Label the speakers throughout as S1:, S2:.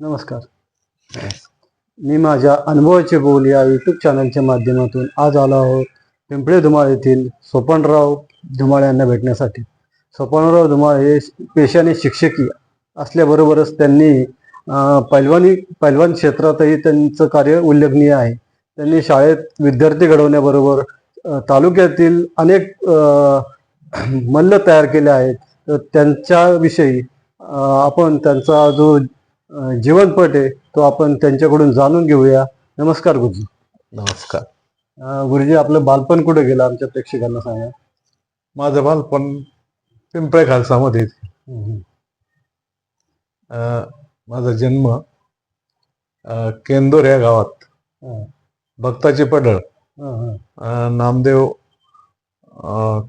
S1: नमस्कार. मी माझ्या अनुभवाचे बोल या यूट्यूब चॅनलच्या माध्यमातून आज आलो आहोत पिंपळे धुमाळ येथील सोपानराव धुमाळ यांना भेटण्यासाठी. सोपानराव धुमाळ हे पेशाने शिक्षकी असल्याबरोबरच त्यांनी पैलवानी पैलवान क्षेत्रातही त्यांचं कार्य उल्लेखनीय आहे. त्यांनी शाळेत विद्यार्थी घडवण्याबरोबर तालुक्यातील अनेक मल्ल तयार केले आहेत. तर त्यांच्याविषयी आपण त्यांचा जो जीवनपट आहे तो आपण त्यांच्याकडून जाणून घेऊया. नमस्कार गुरुजी.
S2: नमस्कार.
S1: अं, गुरुजी आपलं बालपण कुठे गेलं? आमच्या प्रेक्षकांना सांगा.
S2: माझं बालपण पिंपळे खालसामध्ये अं, माझा जन्म अं, केंदूर या गावात.
S1: हं.
S2: भक्ताची पडळ.
S1: हं, हं.
S2: अं, नामदेव अं,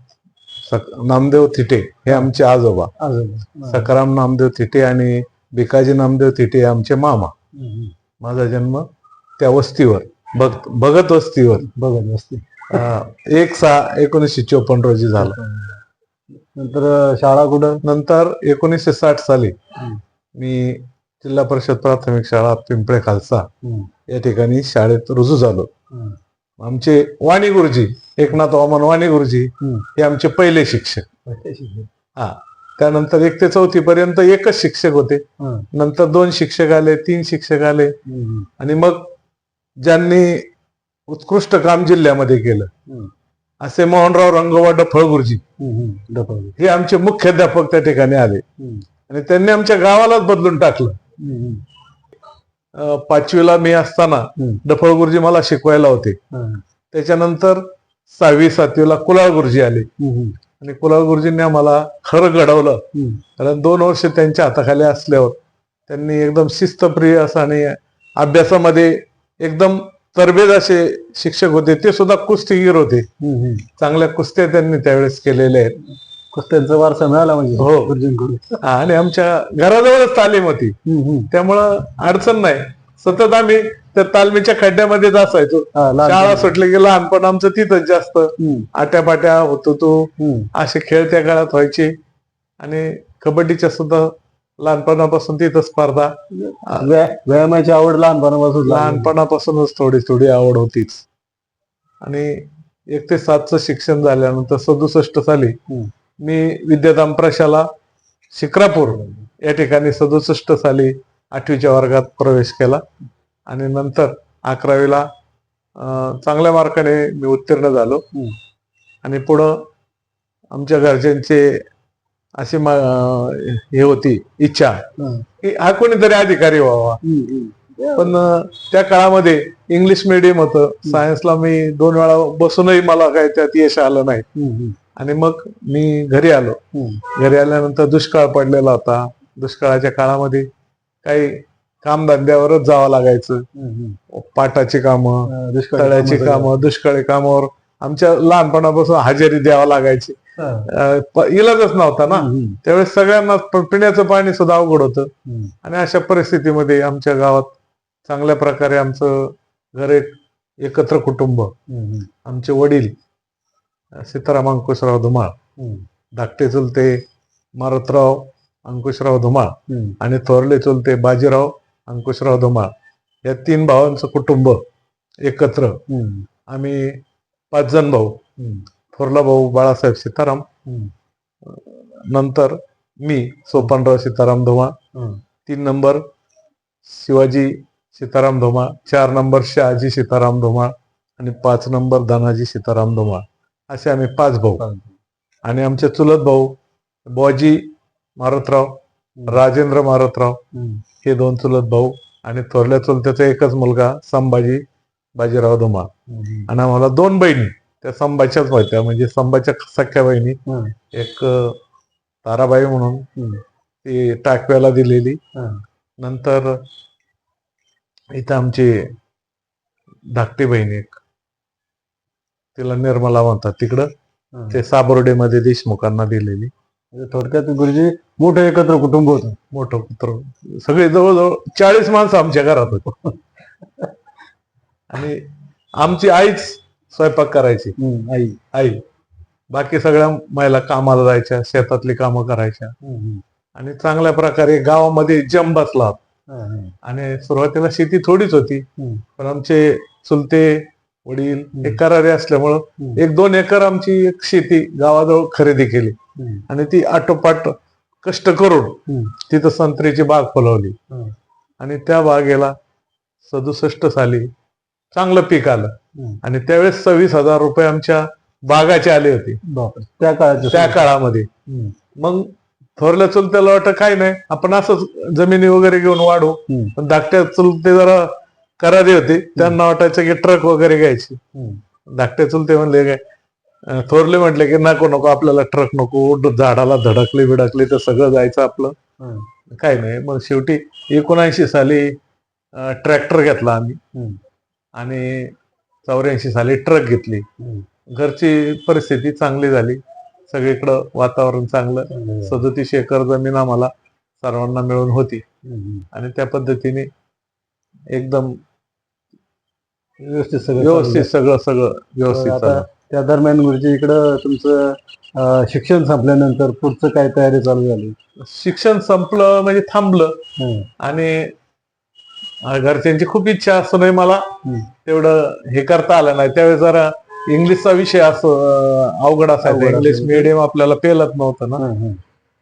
S2: सक- नामदेव थिटे हे आमचे आजोबा.
S1: आजोबा.
S2: सकाराम नामदेव थिटे आणि भिकाजी नामदेव हे आमचे मामा. माझा जन्म त्या वस्तीवर भक्त भगत वस्तीवर.
S1: बसते
S2: अं, एक सहा एकोणीसशे चोपन्न रोजी झाला.
S1: नंतर शाळा कुठं?
S2: नंतर एकोणीसशे साठ साली. मी जिल्हा परिषद प्राथमिक शाळा पिंपळे खालसा या ठिकाणी शाळेत रुजू झालो. आमचे वाणी गुरुजी एकनाथ वामन वाणी गुरुजी.
S1: हे
S2: आमचे पहिले शिक्षक. हा. त्यानंतर एक ते चौथी पर्यंत एकच शिक्षक होते. नंतर दोन शिक्षक आले तीन शिक्षक आले. आणि मग ज्यांनी उत्कृष्ट काम जिल्ह्यामध्ये केलं. असे मोहनराव रंगोबा डफळ गुरुजी
S1: हं,
S2: आमचे मुख्याध्यापक त्या ठिकाणी आले. आणि त्यांनी आमच्या गावालाच बदलून टाकलं. पाचवीला मी असताना
S1: हं.
S2: डफळ गुरुजी मला शिकवायला होते. त्याच्यानंतर सहावी सातवीला कुलाळ गुरुजी आले. आणि कुलाळ गुरुजींनी आम्हाला खरं घडवलं. कारण दोन वर्ष त्यांच्या हाताखाली असल्यावर त्यांनी एकदम शिस्तप्रिय असं आणि अभ्यासामध्ये एकदम तरबेज असे शिक्षक होते ते सुद्धा कुस्तीगीर होते
S1: हं, हं.
S2: चांगल्या कुस्त्या त्यांनी त्यावेळेस केलेल्या आहेत
S1: कुस्त्यांचा वारसा मिळाला म्हणजे
S2: हो.
S1: गुरुजींकडून
S2: आणि आमच्या घराजवळच तालीम होती. त्यामुळं अडचण नाही सतत आम्ही त्या तालमीच्या खड्ड्यामध्येच असायचो. शाळा सुटली की लहानपण आमचं तिथंच जास्त. आट्यापाट्या होतो तो. असे खेळ त्या काळात व्हायचे. आणि कबड्डीच्या सुद्धा लहानपणापासून तिथं स्पर्धा.
S1: व्या- व्यायामाची आवड लहानपणापासून लहान
S2: लहानपणापासूनच थोडी थोडी आवड होतीच. आणि एक ते सातचं शिक्षण झाल्यानंतर सदुसष्ट साली. मी विद्याधाम प्रशाला शिक्रापूर या ठिकाणी सदुसष्ट साली आठवीच्या वर्गात प्रवेश केला आणि नंतर अकरावीला चांगल्या मार्काने मी उत्तीर्ण झालो. आणि पुढं आमच्या घरच्यांचे अशी हे होती इच्छा. की हा कोणीतरी अधिकारी व्हावा. पण त्या काळामध्ये इंग्लिश मिडियम होतं सायन्सला मी दोन वेळा बसूनही मला काही त्यात यश आलं नाही. आणि मग मी घरी आलो. घरी आल्यानंतर दुष्काळ पडलेला होता दुष्काळाच्या काळामध्ये काही कामधंद्यावरच जावं लागायचं. पाटाची कामं तळ्याची
S1: कामं
S2: कामं दुष्काळी कामावर आमच्या लहानपणापासून हजेरी द्यावा लागायची. इलाजच नव्हता ना. त्यावेळेस सगळ्यांना पिण्याचं पाणी सुद्धा अवघड होतं. आणि अशा परिस्थितीमध्ये आमच्या गावात चांगल्या प्रकारे आमचं घर एक एकत्र कुटुंब. आमचे वडील सीताराम अंकुशराव धुमाळ धाकटे चुलते मारुतराव अंकुशराव धुमाळ. आणि थोरले चुलते बाजीराव अंकुशराव धुमाळ या तीन भावांचं कुटुंब एकत्र. आम्ही पाच जण भाऊ. थोरला भाऊ बाळासाहेब सीताराम. नंतर मी सोपानराव सीताराम धुमाळ.
S1: हं.
S2: तीन नंबर शिवाजी सीताराम धुमाळ. चार नंबर शहाजी सीताराम धुमाळ. आणि पाच नंबर धनाजी सीताराम धुमाळ. असे आम्ही पाच भाऊ. आणि आमचे चुलत भाऊ बॉजी मारुतराव राजेंद्र मारुतराव
S1: हं.
S2: दोन चुलत भाऊ आणि थोरल्या चुलत्याचा एकच मुलगा संभाजी बाजीराव धुमाळ. आणि आम्हाला दोन बहिणी त्या संभाच्याच होत्या म्हणजे संभाच्या सख्या बहिणी. एक ताराबाई म्हणून. ती टाकव्याला दिलेली. नंतर इथं आमची धाकटी बहीण एक तिला निर्मला म्हणतात तिकडं. ते साबर्डेमध्ये देशमुखांना दिलेली
S1: थोडक्यात गुरुजी मोठं एकत्र कुटुंब होतं
S2: मोठं पुत्र सगळे जवळजवळ चाळीस माणसं आमच्या घरात होते आणि आमची आईच स्वयंपाक करायची
S1: आई
S2: आई बाकी सगळ्या महिला कामाला जायच्या शेतातली कामं करायच्या. आणि चांगल्या प्रकारे गावामध्ये जम बसला. आणि सुरुवातीला शेती थोडीच होती. पण आमचे चुलते वडील हे करारे असल्यामुळं. एक दोन एकर आमची एक शेती गावाजवळ खरेदी केली. आणि ती आटोपाट कष्ट करून. तिथं संत्र्याची बाग फुलवली. आणि त्या बागेला सदुसष्ट साली चांगलं पीक आलं. आणि त्यावेळेस सव्वीस हजार रुपये आमच्या बागाचे आले होते.
S1: त्या काळात
S2: त्या काळामध्ये. मग थोरल्या चुलत्याला वाटतं काय नाही आपण असंच जमिनी वगैरे घेऊन वाढू. पण धाकट्या चुलते जरा करारी होते त्यांना वाटायचं की ट्रक वगैरे घ्यायची
S1: हम्म.
S2: धाकटे चुलते म्हणले काय थोरले म्हटले की नको नको आपल्याला ट्रक नको झाडाला धडकले बिडकले तर सगळं जायचं आपलं
S1: हा.
S2: काय नाही मग शेवटी एकोणऐंशी साली ट्रॅक्टर घेतला आम्ही. आणि चौऱ्याऐंशी साली ट्रक घेतली. घरची परिस्थिती चांगली झाली सगळीकडं वातावरण चांगलं. सदतीस एकर जमीन आम्हाला सर्वांना मिळून होती. आणि त्या पद्धतीने एकदम
S1: व्यवस्थित सगळं
S2: व्यवस्थित. सगळं सगळं व्यवस्थित.
S1: त्या दरम्यान गुरुजी इकडं तुमचं अं, शिक्षण संपल्यानंतर पुढचं काय तयारी चालू झाली
S2: शिक्षण संपलं म्हणजे थांबलं. आणि अं, घरच्यांची खूप इच्छा असूनही मला. तेवढं हे करता आलं नाही त्यावेळेस जरा इंग्लिशचा विषय असं अं, अवघड
S1: अवघड
S2: असायचा इंग्लिश
S1: असायचं.
S2: मिडियम आपल्याला पेलत नव्हतं ना
S1: हा, हा.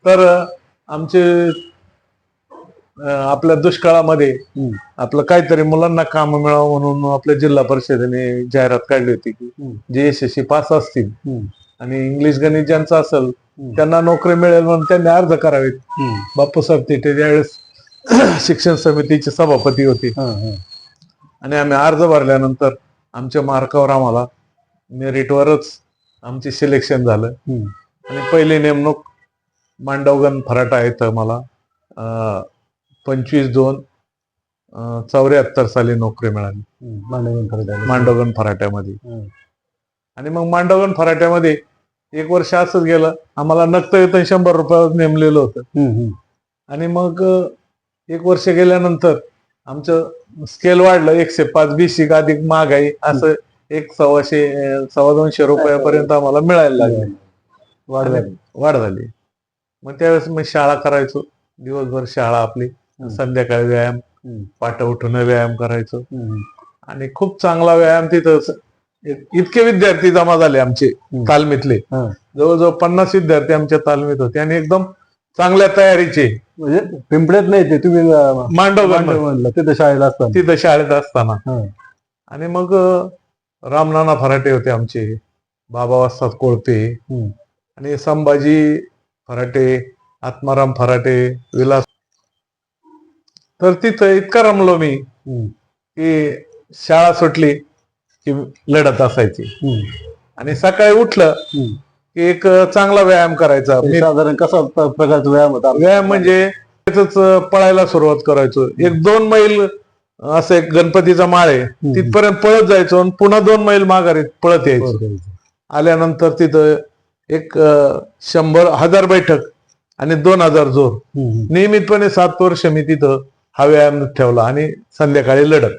S2: तर अं, आमचे आपल्या दुष्काळामध्ये. आपलं काहीतरी मुलांना काम मिळावं म्हणून आपल्या जिल्हा परिषदेने जाहिरात काढली होती की. जे एस एस सी पास असतील. आणि इंग्लिश गणित ज्यांचं असेल. त्यांना नोकरी मिळेल म्हणून त्यांनी अर्ज करावेत. बापूसाहेब तिथे त्यावेळेस शिक्षण समितीचे सभापती होते. आणि आम्ही अर्ज भरल्यानंतर आमच्या मार्कावर आम्हाला मेरिटवरच आमचे सिलेक्शन झालं. आणि पहिली नेमणूक मांडवगण फराटा इथं मला पंचवीस दोन चौऱ्याहत्तर साली नोकरी मिळाली.
S1: मांडवगण.
S2: मांडवगण फराट्यामध्ये. आणि मग मांडवगण फराट्यामध्ये एक वर्ष असंच गेलं आम्हाला नक्त वेतन शंभर रुपयावर नेमलेलं होतं. आणि मग एक वर्ष गेल्यानंतर आमचं स्केल वाढलं एकशे पाच बीसी अधिक महागाई असं एक सव्वाशे सव्वा दोनशे रुपयापर्यंत आम्हाला मिळायला लागले
S1: वाढ झाली.
S2: वाढ झाली मग त्यावेळेस मी शाळा करायचो दिवसभर शाळा आपली संध्याकाळी व्यायाम. पाठ उठून व्यायाम करायचो. आणि खूप चांगला व्यायाम तिथं इतके विद्यार्थी जमा झाले आमचे तालमीतले. जवळजवळ पन्नास विद्यार्थी आमच्या तालमीत होते आणि एकदम चांगल्या तयारीचे
S1: म्हणजे पिंपळ्यात नाही ते तुम्ही अं,
S2: मांडवगण
S1: मांडवगणला तिथं शाळेला असताना
S2: तिथं शाळेत असताना. आणि मग रामनाना फराटे होते आमचे बाबा वाजतात कोळपे. आणि संभाजी फराटे आत्माराम फराटे विलास तर तिथं इतकं रमलो मी. की शाळा सुटली की लढत असायची. आणि सकाळी उठलं. की एक चांगला व्यायाम करायचा.
S1: ते
S2: मी
S1: साधारण कसा प्रकारचा व्यायाम होता?
S2: व्यायाम म्हणजे त्याच पळायला सुरुवात करायचो. एक दोन मैल असं एक गणपतीचा माळ आहे. तिथपर्यंत पळत जायचो आणि पुन्हा दोन मैल माघारी पळत यायचो. आल्यानंतर तिथं एक शंभर हजार बैठक आणि दोन हजार जोर. नियमितपणे सात वर्ष मी तिथं हा व्यायाम ठेवला आणि संध्याकाळी लढत.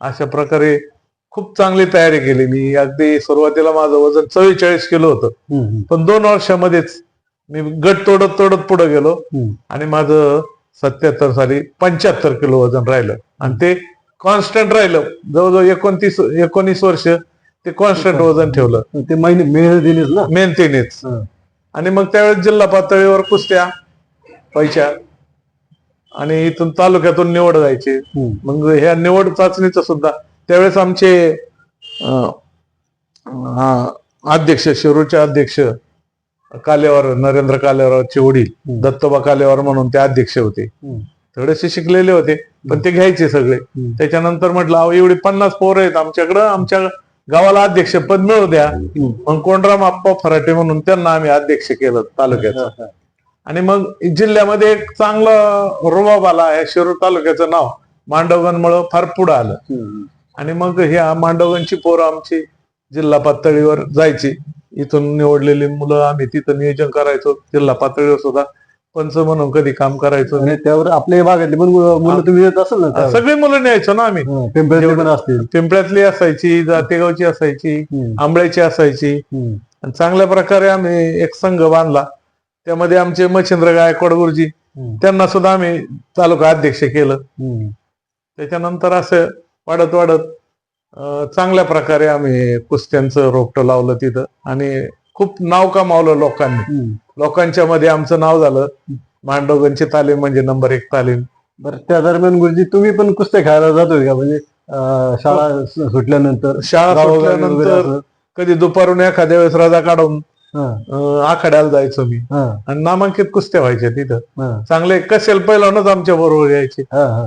S2: अशा प्रकारे खूप चांगली तयारी केली मी अगदी सुरुवातीला माझं वजन चव्वेचाळीस किलो होतं. पण दोन वर्षामध्येच मी गट तोडत तोडत पुढे गेलो. आणि माझं सत्याहत्तर साली पंच्याहत्तर किलो वजन राहिलं आणि ते कॉन्स्टंट राहिलं जवळजवळ एकोणतीस एकोणीस वर्ष ते कॉन्स्टंट वजन ठेवलं
S1: ते
S2: मेहनतीनेच
S1: हा.
S2: आणि मग त्यावेळेस जिल्हा पातळीवर कुस्त्या व्हायच्या आणि इथून तालुक्यातून निवड जायची. मग ह्या निवड चाचणीचं सुद्धा त्यावेळेस आमचे हा, अध्यक्ष शिरूरचे अध्यक्ष कालेवार नरेंद्र कालेवारचे वडील. दत्तोबा कालेवार म्हणून ते अध्यक्ष होते. थोडेसे शिकलेले होते पण ते घ्यायचे सगळे. त्याच्यानंतर म्हटलं अहो एवढी पन्नास पोरं आहेत आमच्याकडं आमच्या गावाला अध्यक्ष पद मिळू द्या. मग कोंडराम आप्पा फराटे म्हणून त्यांना आम्ही अध्यक्ष केलं तालुक्याचं. आणि मग जिल्ह्यामध्ये एक चांगला रुबाब आला या शिरूर तालुक्याचं नाव मांडवगणमुळं फार पुढं आलं. आणि मग ह्या मांडवगणची पोरं आमची जिल्हा पातळीवर जायची. इथून निवडलेली मुलं आम्ही तिथं नियोजन करायचो. जिल्हा पातळीवर सुद्धा पंच म्हणून कधी काम करायचो.
S1: आणि त्यावर आपल्या भागातली पण मुलं तुम्ही येत असेल ना?
S2: सगळी मुलं न्यायचो ना आम्ही.
S1: पिंपळ्यातली
S2: असायची जातेगावची असायची. आंबळ्याची असायची. आणि चांगल्या प्रकारे आम्ही एक संघ बांधला. त्यामध्ये आमचे मच्छिंद्र गायकवाड गुरुजी. त्यांना सुद्धा आम्ही तालुका अध्यक्ष केलं. त्याच्यानंतर असं वाढत वाढत चांगल्या प्रकारे आम्ही कुस्त्यांचं रोपटं लावलं तिथं आणि खूप नाव कमावलं लोकांनी. लोकांच्या मध्ये आमचं नाव झालं मांडोगनची तालीम म्हणजे नंबर एक तालीम
S1: बरं त्या दरम्यान गुरुजी तुम्ही पण कुस्त्या खेळायला जात का म्हणजे शाळा सु- सुटल्यानंतर
S2: शाळा सुटल्यानंतर? कधी दुपारून एखाद्या वेळेस रजा काढून
S1: हा,
S2: अं, आखाड्याला जायचो मी. आणि नामांकित कुस्त्या व्हायच्या तिथं. चांगले कसेल पहिल्यानच आमच्या बरोबर यायचे.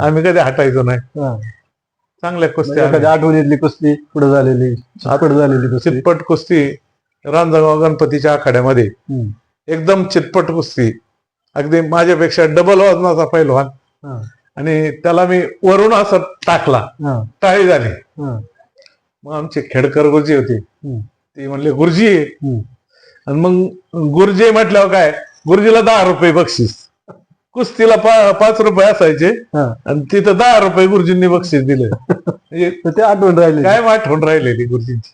S2: आम्ही कधी हटायचो नाही. चांगल्या
S1: म्हणजे
S2: कुस्त्या
S1: एखाद्या आठवणीतली कुस्ती पुढे झालेली चितपट झालेली कुस्ती.
S2: चितपट कुस्ती रांजणगाव गणपतीच्या आखाड्यामध्ये.
S1: हम्म.
S2: एकदम चितपट कुस्ती. अगदी माझ्यापेक्षा डबल वजनाचा पैलवान.
S1: हा,
S2: आणि त्याला मी वरून असं टाकला.
S1: हा,
S2: टाळी झाली.
S1: हा,
S2: मग आमचे खेडकर गुरुजी होते.
S1: हम्म,
S2: ते म्हणले गुरुजी
S1: हम्म.
S2: आणि मग गुरुजी म्हटल्यावर काय? गुरुजीला दहा रुपये बक्षीस. कुस्तीला पाच रुपये असायचे. आणि तिथं दहा रुपये गुरुजींनी बक्षीस दिले. म्हणजे
S1: ते आठवण राहिले
S2: काय आठवण राहिलेली गुरुजींची?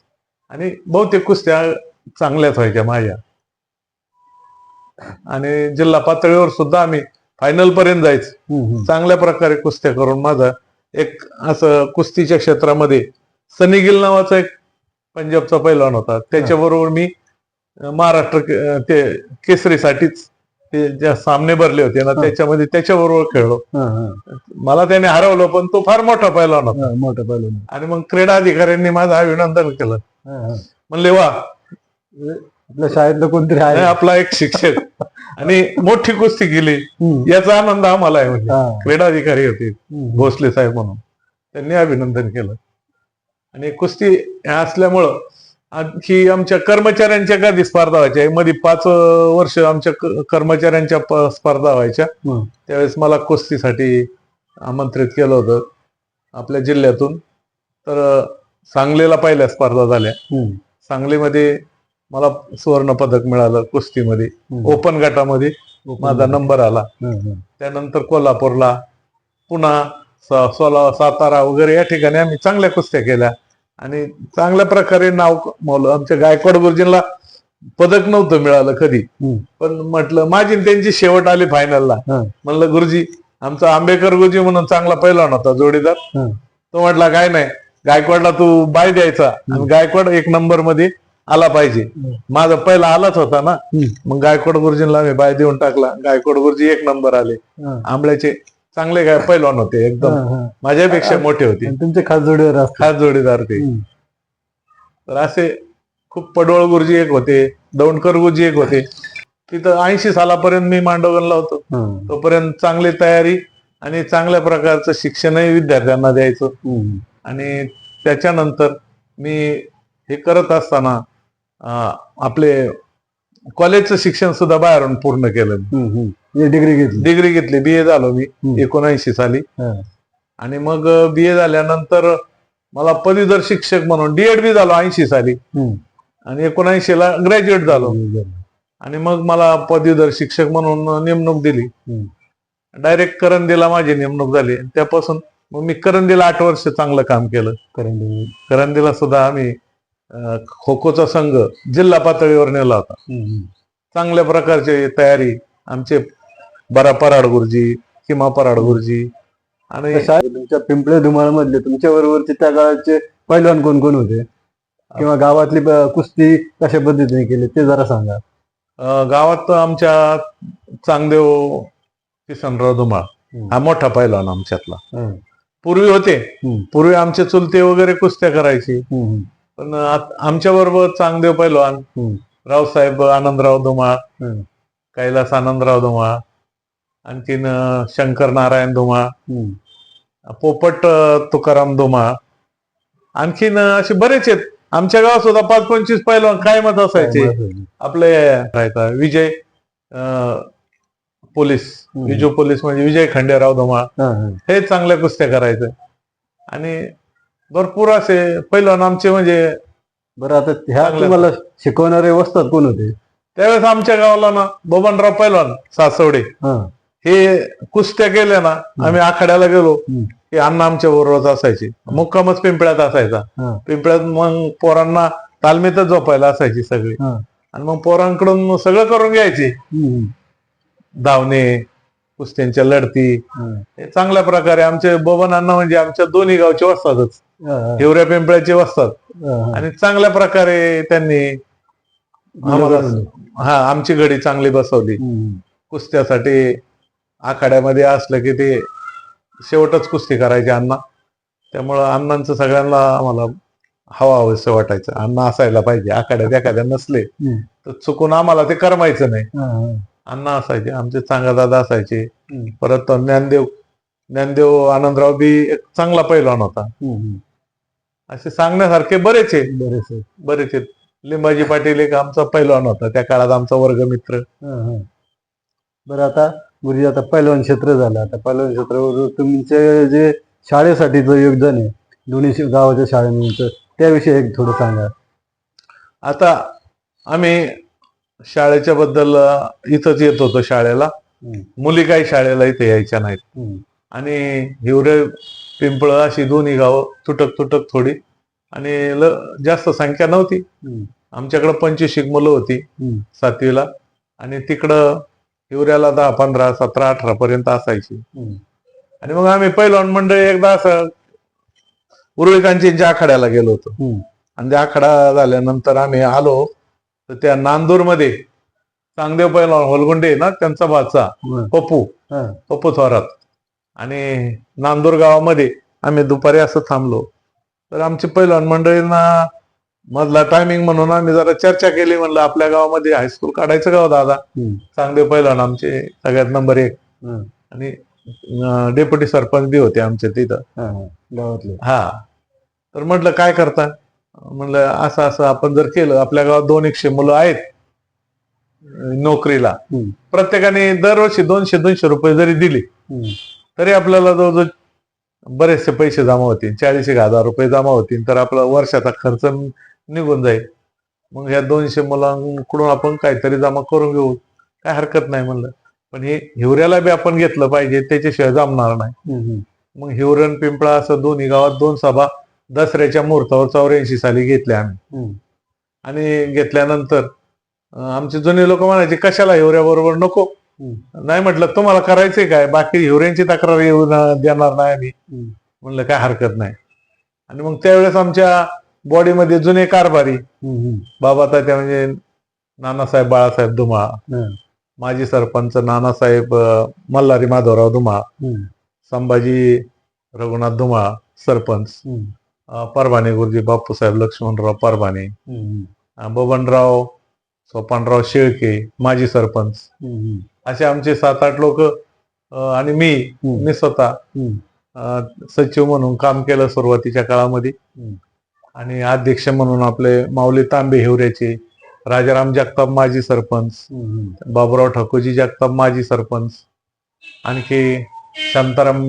S2: आणि बहुतेक कुस्त्या चांगल्याच व्हायच्या माझ्या. आणि जिल्हा पातळीवर सुद्धा आम्ही फायनल पर्यंत जायचं. चांगल्या प्रकारे कुस्त्या करून माझा एक असं कुस्तीच्या क्षेत्रामध्ये सनी गिल नावाचा एक पंजाबचा पैलवान होता. त्याच्याबरोबर मी महाराष्ट्र ते केसरीसाठीच ते ज्या सामने भरले होते ना. त्याच्यामध्ये त्याच्याबरोबर खेळलो. मला त्याने हरवलं पण तो फार मोठा पैलवान होता.
S1: मोठं पहिलं
S2: आणि मग क्रीडा अधिकाऱ्यांनी माझं अभिनंदन केलं. म्हणले वा.
S1: आपल्या शाळेतलं कोणतरी आहे.
S2: आपला एक शिक्षक. आणि मोठी कुस्ती केली. याचा आनंद आम्हाला आहे म्हणजे. क्रीडा अधिकारी होते. भोसले साहेब म्हणून. त्यांनी अभिनंदन केलं. आणि कुस्ती असल्यामुळं आणखी आमच्या कर्मचाऱ्यांच्या कधी स्पर्धा व्हायच्या मध्ये पाच वर्ष आमच्या क- कर्मचाऱ्यांच्या स्पर्धा व्हायच्या. त्यावेळेस मला कुस्तीसाठी आमंत्रित केलं होतं आपल्या जिल्ह्यातून तर सांगलीला पहिल्या स्पर्धा झाल्या. सांगलीमध्ये मला सुवर्ण पदक मिळालं कुस्तीमध्ये. ओपन गटामध्ये माझा नंबर आला. त्यानंतर कोल्हापूरला पुन्हा सातारा वगैरे या ठिकाणी आम्ही चांगल्या कुस्त्या केल्या आणि चांगल्या प्रकारे नाव कमावलं आमच्या गायकवाड गुरुजींना पदक नव्हतं मिळालं कधी. पण म्हटलं माझी त्यांची शेवट आली फायनलला. म्हणलं गुरुजी आमचा आंबेकर गुरुजी म्हणून चांगला पैलवान होता जोडीदार. तो म्हटला काय नाही गायकवाडला तू बाय द्यायचा आणि गायकवाड एक नंबरमध्ये आला पाहिजे. माझा पहिला आलाच होता ना. मग गायकवाड गुरुजींना मी बाय देऊन टाकला गायकवाड गुरुजी एक नंबर आले. आंबळ्याचे चांगले काय पैलवान होते एकदम. माझ्यापेक्षा मोठे होते.
S1: तुमचे खास असतात
S2: खास जोडीदार ते. तर असे खूप पडवळ गुरुजी एक होते दौंडकर गुरुजी एक होते. तिथं ऐंशी सालापर्यंत मी मांडवगणला होतो. तोपर्यंत चांगली तयारी आणि चांगल्या प्रकारचं शिक्षणही विद्यार्थ्यांना द्यायचो. आणि त्याच्यानंतर मी हे करत असताना आपले कॉलेजचं शिक्षण सुद्धा बाहेरून पूर्ण केलं
S1: डिग्री घेतली
S2: डिग्री घेतली बी ए झालो मी. एकोणऐंशी साली. आणि मग बी ए झाल्यानंतर मला पदवीधर शिक्षक म्हणून डीएड बी झालो ऐंशी साली. आणि एकोणऐंशी ला ग्रॅज्युएट झालो आणि मग मला पदवीधर शिक्षक म्हणून नेमणूक दिली. डायरेक्ट करंदीला माझी नेमणूक झाली त्यापासून मग मी करंदीला आठ वर्ष चांगलं काम केलं
S1: करंजी.
S2: करंदीला सुद्धा आम्ही खो खोचा संघ जिल्हा पातळीवर नेला होता. चांगल्या प्रकारची तयारी आमचे बरा पराड गुरुजी किमा पराड गुरुजी आणि
S1: तुमच्या पिंपळे धुमाळ मधले तुमच्या बरोबरचे त्या काळाचे पैलवान कोण कोण होते किंवा गावातली कुस्ती कशा पद्धतीने केली ते जरा सांगा
S2: गावात आमच्या चांगदेव किसनराव धुमाळ. हा मोठा पैलवान आमच्यातला. पूर्वी होते. पूर्वी आमचे चुलते वगैरे कुस्त्या करायची. पण आमच्या बरोबर चांगदेव पैलवान. रावसाहेब आनंदराव धुमाळ. कैलास आनंदराव धुमाळ आणखीन शंकर नारायण
S1: हम्म.
S2: पोपट तुकाराम धुमाळ आणखीन असे बरेच आहेत. आमच्या गावात सुद्धा पाच पंचवीस पैलवान कायमच असायचे. आपले राहायचा विजय पोलीस. विजू पोलीस म्हणजे विजय खंडेराव धुमाळ
S1: हा,
S2: चांगल्या कुस्त्या करायचं. आणि भरपूर असे पैलवान आमचे म्हणजे
S1: बरं आता ह्या. तुम्हाला शिकवणारे वस्तात कोण होते?
S2: त्यावेळेस आमच्या गावाला ना बबनराव पैलवान सासवडे.
S1: हा
S2: कुस्त्या केल्या ना आम्ही आखाड्याला गेलो. की अण्णा आमच्या बरोबरच असायचे मुक्कामच पिंपळ्यात असायचा. पिंपळ्यात मग पोरांना तालमीतच झोपायला असायची सगळी. आणि मग पोरांकडून सगळं करून घ्यायचे. धावणे कुस्त्यांच्या लढती. हे चांगल्या प्रकारे आमचे बबन अण्णा म्हणजे आमच्या दोन्ही गावचे वस्तातच हिवऱ्या पिंपळ्याचे वस्तात. आणि चांगल्या प्रकारे त्यांनी हा आमची घडी चांगली बसवली. कुस्त्यासाठी आखाड्यामध्ये असलं की ते शेवटच कुस्ती करायचे अण्णा त्यामुळं अण्णांचं सगळ्यांना आम्हाला हवा हवंसं वाटायचं अण्णा असायला पाहिजे आखाड्यात एखाद्या नसले. तर चुकून आम्हाला ते करमायचं नाही. अण्णा असायचे आमचे चांगा दादा असायचे. परत ज्ञानदेव ज्ञानदेव आनंदराव बी एक चांगला पैलवान होता. असे सांगण्यासारखे बरेच आहे
S1: बरेच आहे.
S2: बरेच आहेत लिंबाजी पाटील एक आमचा पैलवान होता त्या काळात आमचा वर्गमित्र.
S1: बरं आता गुरुजी आता पैलवान क्षेत्र झालं आता पैलवान क्षेत्रावर तुमचे जे शाळेसाठीचं योगदान आहे दोन्ही गावाच्या शाळांचं त्याविषयी एक थोडं सांगा
S2: आता आम्ही शाळेच्या बद्दल इथंच येत होतो शाळेला. मुली काही शाळेला इथे यायच्या नाहीत. आणि हिवरे पिंपळ अशी दोन्ही गावं तुटक तुटक थोडी आणि ल- जास्त संख्या नव्हती. आमच्याकडे पंचवीस मुलं होती. सातवीला आणि तिकडं हिवऱ्याला दहा पंधरा सतरा अठरा पर्यंत असायची. आणि मग आम्ही पहिलवान मंडळी एकदा असं उरुळीकांचींच्या आखाड्याला गेलो होतो. आणि त्या आखाडा झाल्यानंतर आम्ही आलो तर त्या नांदूरमध्ये चांगदेव पहिलवान होलगुंडे ना त्यांचा भाचा. पप्पू. पप्पू थोरात आणि नांदूर गावामध्ये आम्ही दुपारी असं थांबलो तर आमची पहिलवान मंडळींना मधला टायमिंग म्हणून आम्ही जरा चर्चा केली म्हणलं आपल्या गावामध्ये हायस्कूल काढायचं गाव दादा. चांगदेव पहिलवान आमचे सगळ्यात नंबर एक. आणि डेप्युटी सरपंच बी होते आमचे तिथं.
S1: गावातले
S2: हा तर म्हटलं काय करता म्हणलं असं असं आपण जर केलं आपल्या गावात दोन एकशे मुलं आहेत नोकरीला. प्रत्येकाने दरवर्षी दोनशे दोनशे रुपये जरी दिले. तरी आपल्याला जवळजवळ बरेचसे पैसे जमा होतील चाळीस एक हजार रुपये जमा होतील तर आपला वर्षाचा खर्च निघून जाईल. मग ह्या दोनशे मुलांकडून आपण काहीतरी जमा करून घेऊ. काय हरकत नाही म्हणलं. पण हे हिवऱ्याला बी आपण घेतलं पाहिजे त्याच्याशिवाय जमणार नाही. मग हिवरण पिंपळा असं दोन्ही गावात दोन सभा दसऱ्याच्या मुहूर्तावर चौऱ्याऐंशी साली घेतल्या आम्ही. आणि घेतल्यानंतर आमचे जुने लोक म्हणायचे कशाला हिवऱ्याबरोबर नको?
S1: हम्म.
S2: नाही म्हटलं तुम्हाला करायचंय काय? बाकी हिवऱ्यांची तक्रार येऊ देणार नाही आम्ही. म्हणलं काय हरकत नाही. आणि मग त्यावेळेस आमच्या बॉडीमध्ये जुने कारभारी. बाबा तात्या म्हणजे नानासाहेब बाळासाहेब धुमाळ
S1: हा.
S2: माजी सरपंच नानासाहेब मल्हारी माधवराव धुमाळ
S1: हम्म.
S2: संभाजी रघुनाथ धुमाळ सरपंच परभाणे गुरुजी बापूसाहेब लक्ष्मणराव. अं, बबनराव सोपानराव शेळके माजी सरपंच. असे आमचे सात आठ लोक आणि मी. मी स्वतः सचिव म्हणून काम केलं सुरुवातीच्या काळामध्ये. आणि अध्यक्ष म्हणून आपले माऊली तांबे हिवऱ्याचे राजाराम जगताप माजी सरपंच. बाबुराव ठाकूरजी जगताप माजी सरपंच आणखी शांताराम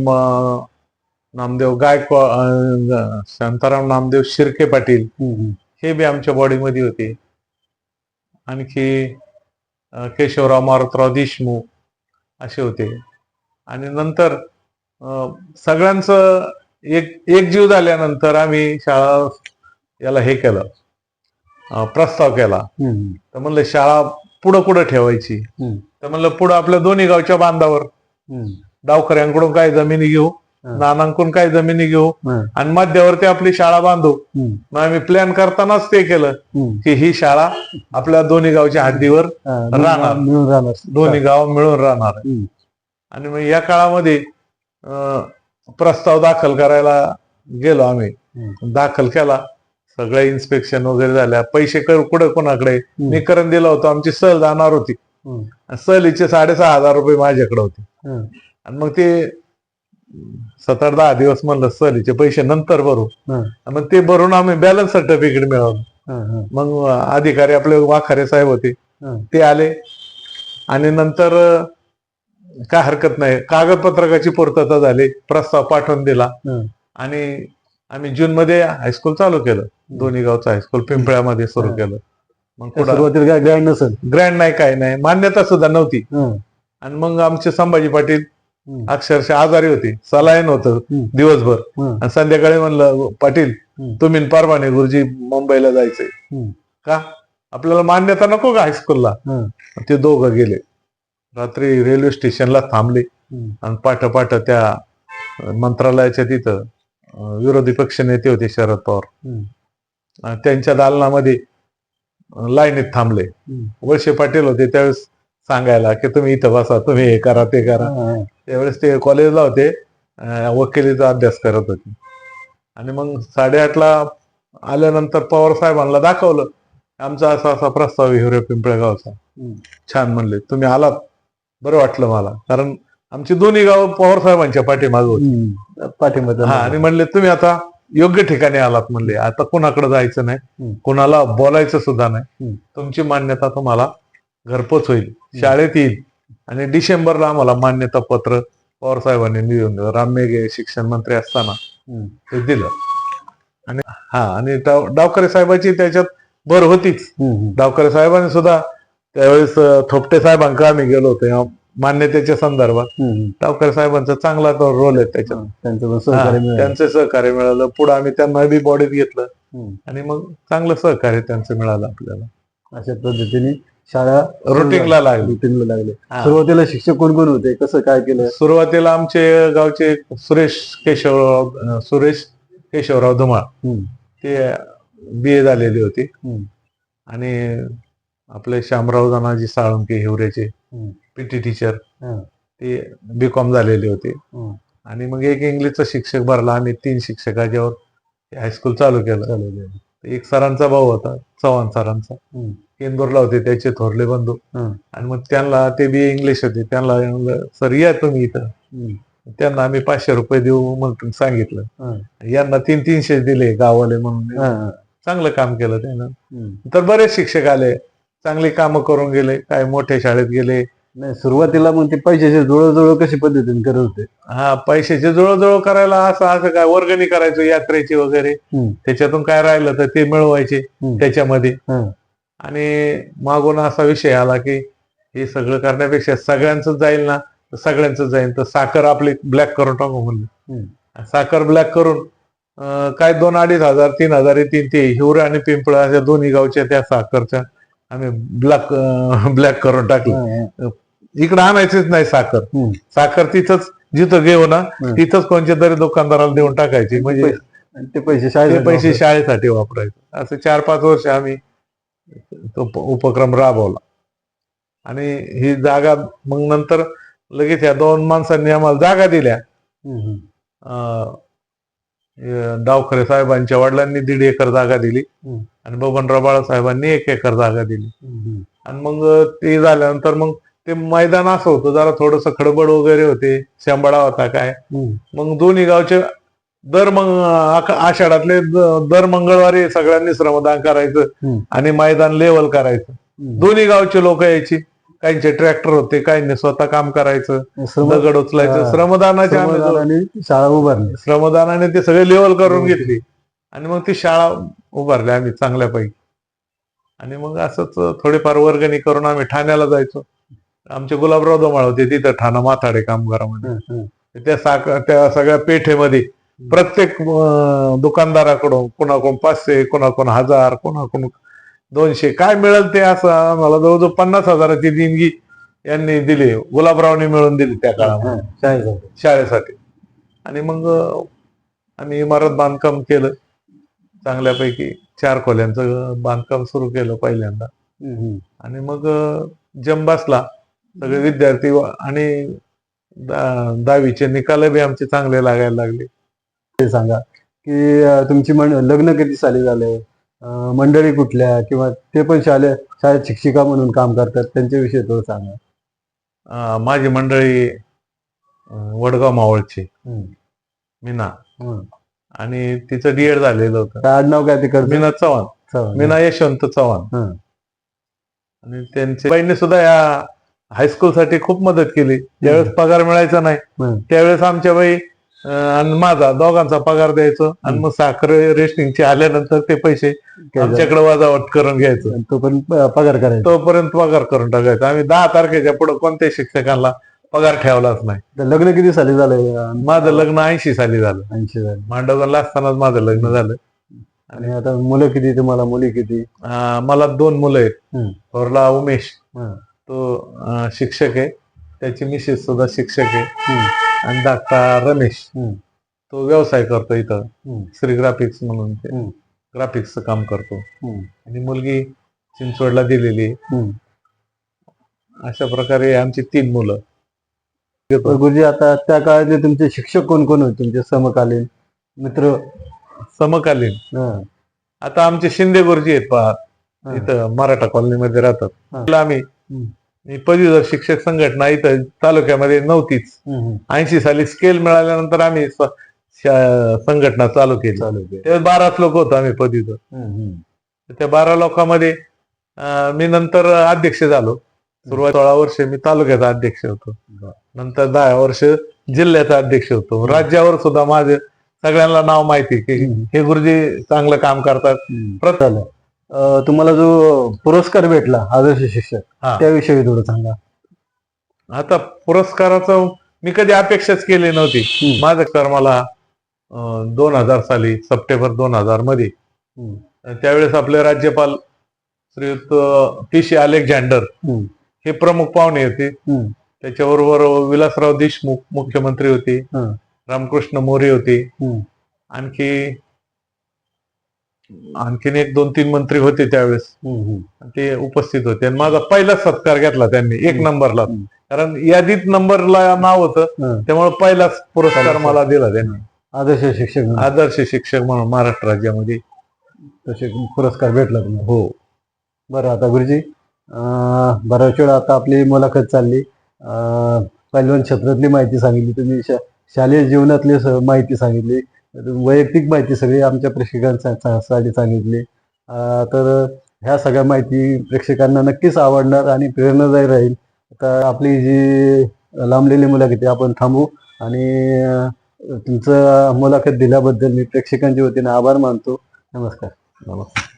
S2: नामदेव गायकवा अं, शांताराम नामदेव शिर्के पाटील. हे बी आमच्या बॉडीमध्ये होते आणखी केशवराव मारुतराव देशमुख असे होते आणि नंतर सगळ्यांचं एक एक जीव झाल्यानंतर आम्ही शाळा याला हे केलं प्रस्ताव केला. तर म्हणलं शाळा पुढं कुठं ठेवायची. तर म्हणलं पुढं आपल्या दोन्ही गावच्या बांधावर
S1: हम्म.
S2: डावखऱ्यांकडून काही जमिनी घेऊ. नानांकडून काही जमिनी घेऊ. आणि मध्यावरती आपली शाळा बांधू. मग आम्ही प्लॅन करतानाच ते केलं. की ही शाळा आपल्या दोन्ही गावच्या हद्दीवर राहणार. दोन्ही गाव मिळून राहणार. आणि मग या काळामध्ये प्रस्ताव दाखल करायला गेलो आम्ही. दाखल केला सगळ्या इन्स्पेक्शन वगैरे झाल्या. पैसे कुठं कोणाकडे. मी करून दिला होतो. आमची सहल जाणार होती. सहलीचे साडेसहा हजार रुपये माझ्याकडे होते. आणि मग ते सात आठ दहा दिवस म्हणलं सहलीचे पैसे नंतर भरू. मग ते भरून आम्ही बॅलन्स सर्टिफिकेट मिळवलं. मग अधिकारी आपले वाखारे साहेब होते. ते आले. आणि नंतर काय हरकत नाही. कागदपत्रकाची पूर्तता झाली. प्रस्ताव पाठवून दिला. आणि आम्ही जून मध्ये हायस्कूल चालू केलं. दोन्ही गावचं हायस्कूल पिंपळ्यामध्ये सुरू. केलं मग
S1: सुरुवातीला काय ग्रँड नसेल
S2: ग्रँड नाही काय नाही मान्यता सुद्धा नव्हती. आणि मग आमचे संभाजी पाटील. अक्षरशः आजारी होते सलाईन होतं. दिवसभर. आणि संध्याकाळी म्हणलं पाटील. तुम्ही परवाने गुरुजी मुंबईला जायचंय. का आपल्याला मान्यता नको का हायस्कूलला. ते दोघं गेले रात्री रेल्वे स्टेशनला थांबले. आणि पाठ पाठ त्या मंत्रालयाच्या तिथं विरोधी पक्ष नेते होते शरद पवार त्यांच्या दालनामध्ये लाईनीत थांबले. वळसे पाटील होते त्यावेळेस सांगायला की तुम्ही इथं बसा तुम्ही हे करा ते करा. त्यावेळेस ते कॉलेजला होते वकिलीचा अभ्यास करत होते आणि मग साडेआठला आल्यानंतर पवार साहेबांना दाखवलं आमचा असा असा प्रस्ताव हिवरे पिंपळगावचा. छान म्हणले तुम्ही आलात बरं वाटलं मला कारण आमची दोन्ही गाव पवार साहेबांच्या पाठीमागे होती
S1: त्यांना.
S2: आणि म्हणले तुम्ही आता योग्य ठिकाणी आलात म्हणले. आता कुणाकडे जायचं नाही. कुणाला बोलायचं सुद्धा नाही. तुमची मान्यता तुम्हाला घरपोच होईल. शाळेत येईल. आणि डिसेंबरला आम्हाला मान्यता पत्र पवार साहेबांनी देऊन दिलं. राममेघे शिक्षण मंत्री असताना. ते दिलं. आणि हा आणि डाव- डावकरे साहेबाची त्याच्यात भर होतीच. डावकरे साहेबांनी सुद्धा त्यावेळेस थोपटे साहेबांका आम्ही गेलो होतो. मान्यतेच्या संदर्भात. डावकरे साहेबांचा चांगला तो रोल आहे त्याच्यात
S1: त्यांचं सहकार्य मिळालं.
S2: पुढे आम्ही त्यांना बी बॉडीत घेतलं. आणि मग चांगलं सहकार्य त्यांचं मिळालं आपल्याला
S1: अशा पद्धतीने शाळा
S2: रुटीनला लागली
S1: रुटीनला लागले. सुरुवातीला शिक्षक कोण कोण होते कसं काय केलं
S2: सुरुवातीला आमचे गावचे सुरेश केशवराव सुरेश केशवराव धुमाळ. ते बी ए झालेले होते. आणि आपले शामराव दानाजी साळुंके हिवरेचे. PT teacher. ते बी कॉम झालेले होते. आणि मग एक इंग्लिशचा शिक्षक भरला आम्ही तीन शिक्षकाच्यावर हायस्कूल चालू केलं. एक सरांचा भाऊ होता चव्हाण सरांचा. इंदोरला होते त्याचे थोरले बंधू. आणि मग त्यांना ते बी इंग्लिश होते त्यांना सर या तुम्ही इथं. त्यांना आम्ही पाचशे रुपये देऊ मग सांगितलं. यांना तीन तीनशे दिले गाववाले म्हणून. चांगलं काम केलं त्यानं. तर बरेच शिक्षक आले चांगली कामं करून गेले काय मोठ्या शाळेत गेले
S1: नाही सुरुवातीला मग ते पैशाचे जुळवजुळव कशी पद्धतीने करत होते
S2: हा पैशाची जुळवजुळव करायला असं असं काय वर्गणी करायचो यात्रेची वगैरे. त्याच्यातून काय राहिलं तर ते मिळवायचे. त्याच्यामध्ये
S1: हं.
S2: आणि मागून असा विषय आला की हे सगळं करण्यापेक्षा सगळ्यांच जाईल ना तर सगळ्यांच जाईल तर साखर आपली ब्लॅक करून टाकू म्हणलं. साखर ब्लॅक करून अं, काय दोन अडीच हजार तीन हजार तीन ते हिवरे आणि पिंपळ अशा दोन्ही गावच्या त्या साखरच्या आम्ही ब्लॅक ब्लॅक करून टाकली
S1: हं.
S2: इकडे आणायचीच नाही साखर. साखर तिथंच जिथं घेऊ ना. तिथंच कोणत्या तरी दुकानदाराला देऊन टाकायची. म्हणजे
S1: ते पैसे
S2: ते
S1: शाळेत
S2: पैसे शाळेसाठी वापरायचे. असं चार पाच वर्ष आम्ही तो उप- उपक्रम राबवला. आणि ही जागा मग नंतर लगेच या दोन माणसांनी आम्हाला जागा दिल्या. डावखरे साहेबांच्या वडिलांनी दीड एकर जागा दिली. आणि बबनराव बाळासाहेबांनी एक एकर जागा दिली. आणि मग ते झाल्यानंतर मग ते मैदान असं होतं जरा थोडस खडबड वगैरे होते शेंबडा होता काय. मग दोन्ही गावचे दर मग आषाढातले दर मंगळवारी सगळ्यांनी श्रमदान करायचं. आणि मैदान लेवल करायचं. दोन्ही गावचे लोक यायची काहींचे ट्रॅक्टर होते काहींनी स्वतः काम करायचं दगड उचलायचं. श्रमदानाचे आम्ही जो-
S1: श्रमदानाने शाळा उभारली
S2: श्रमदानाने ते सगळे लेवल करून
S1: हो.
S2: घेतली आणि मग ती शाळा उभारली आम्ही चांगल्यापैकी आणि मग असंच थोडीफार वर्गणी करून आम्ही ठाण्याला जायचो आमचे गुलाबराव धोमाळ होते तिथं ठाणा माथाडे कामगारामध्ये. त्या साख त्या सगळ्या पेठेमध्ये प्रत्येक दुकानदाराकडून कोणाकडून पाचशे कोणाकडून हजार कोणाकडून दोनशे काय मिळेल ते असं आम्हाला जवळजवळ पन्नास हजाराची देणगी यांनी दिली गुलाबरावनी मिळून दिली त्या काळामध्ये.
S1: शाळेसाठी.
S2: शाळेसाठी आणि मग आम्ही इमारत बांधकाम केलं चांगल्यापैकी चार खोल्यांचं बांधकाम सुरू केलं पहिल्यांदा. आणि मग अं, जंबासला सगळे विद्यार्थी आणि दहावीचे निकाल बी आमचे चांगले लागायला लागले.
S1: ते सांगा. की तुमची लग्न किती साली झाले? मंडळी कुठल्या? किंवा ते पण शाळे शाळेत शिक्षिका म्हणून काम करतात त्यांच्याविषयी थोडं सांगा.
S2: माझी मंडळी वडगाव मावळची. मीना. आणि तिचं डीएड झालेलं होतं.
S1: आडनाव काय तिकडचं?
S2: मीना चव्हाण. मीना यशवंत चव्हाण. आणि त्यांचे बहिणी सुद्धा या हायस्कूल साठी खूप मदत केली. ज्यावेळेस पगार मिळायचा नाही. त्यावेळेस आमच्या बाई आणि माझा दोघांचा पगार द्यायचो आणि मग साखर रेस्टिंगचे आल्यानंतर ते पैसे
S1: झालं?
S2: आमच्याकडे वाजावट करून घ्यायचं.
S1: आणि तो पण प- पगार करायचा.
S2: तोपर्यंत पगार करून टाकायचा. आम्ही दहा तारखेच्या पुढे कोणत्याही शिक्षकांना पगार ठेवलाच नाही.
S1: तर लग्न किती साली झालंय?
S2: माझं लग्न ऐंशी साली झालं.
S1: ऐंशी झाले.
S2: मांडवगणला असतानाच माझं लग्न झालं.
S1: आणि आता मुलं किती? तुम्हाला मुली किती?
S2: मला दोन मुलं आहेत. थोरला उमेश. तो शिक्षक आहे त्याची मिसेस सुद्धा शिक्षक आहे. आणि धाकटा रमेश. तो व्यवसाय करतो इथं. श्री ग्राफिक्स म्हणून. ग्राफिक्सचं काम करतो. आणि मुलगी चिंचवडला दिलेली. अशा प्रकारे आमची तीन मुलं
S1: गुरुजी आता त्या काळातले तुमचे शिक्षक कोण कोण होते तुमचे समकालीन मित्र
S2: समकालीन. आता आमचे शिंदे गुरुजी आहेत पहा. इथं मराठा कॉलनीमध्ये राहतात आम्ही
S1: ही
S2: पदवीधर शिक्षक संघटना इथं तालुक्यामध्ये नव्हतीच. ऐंशी साली स्केल मिळाल्यानंतर आम्ही संघटना चालू केली. तेव्हा बाराच लोक होतो आम्ही पदवीधर. त्या बारा लोकांमध्ये मी नंतर अध्यक्ष झालो सुरुवात सोळा वर्ष मी तालुक्याचा अध्यक्ष होतो. नंतर दहा वर्ष जिल्ह्याचा अध्यक्ष होतो राज्यावर सुद्धा माझे सगळ्यांना नाव माहिती की. हे गुरुजी चांगलं काम करतात. प्रत-
S1: तुम्हाला जो पुरस्कार भेटला आदर्श शिक्षक
S2: हा.
S1: त्याविषयी थोडं सांगा
S2: आता पुरस्काराचं मी कधी अपेक्षाच केली नव्हती
S1: हम्म.
S2: माझं कर मला दोन हजार साली सप्टेंबर दोन हजारमध्ये
S1: हम्म.
S2: त्यावेळेस आपले राज्यपाल श्रीयुत पी सी अलेक्झांडर
S1: हम्म.
S2: हे प्रमुख पाहुणे होते
S1: हम्म.
S2: त्याच्याबरोबर विलासराव देशमुख मुख्यमंत्री होते
S1: हं.
S2: रामकृष्ण मोरे होते
S1: हम्म.
S2: आणखी आणखीन एक दोन तीन मंत्री होते त्यावेळेस. ते उपस्थित होते. आणि माझा पहिला सत्कार घेतला त्यांनी एक. नंबरला. कारण यादीत नंबरला नाव होतं. त्यामुळे पहिलाच पुरस्कार मला दिला त्यांनी.
S1: आदर्श शिक्षक
S2: आदर्श शिक्षक म्हणून महाराष्ट्र राज्यामध्ये
S1: तसे पुरस्कार भेटला तुम्हाला
S2: हो.
S1: बरं आता गुरुजी अं, बऱ्याच वेळा आता आपली मुलाखत चालली. अं, पहिलवान क्षेत्रातली माहिती सांगितली तुम्ही शालेय जीवनातली माहिती सांगितली. वैयक्तिक माहिती सगळी आमच्या प्रेक्षकांसाठी सांगितली. तर ह्या सगळ्या माहिती प्रेक्षकांना नक्कीच आवडणार आणि प्रेरणादायी राहील. तर आपली जी लांबलेली मुलाखत आहे आपण थांबू आणि तुमचं मुलाखत दिल्याबद्दल मी प्रेक्षकांच्या वतीने आभार मानतो. नमस्कार.
S2: नमस्कार.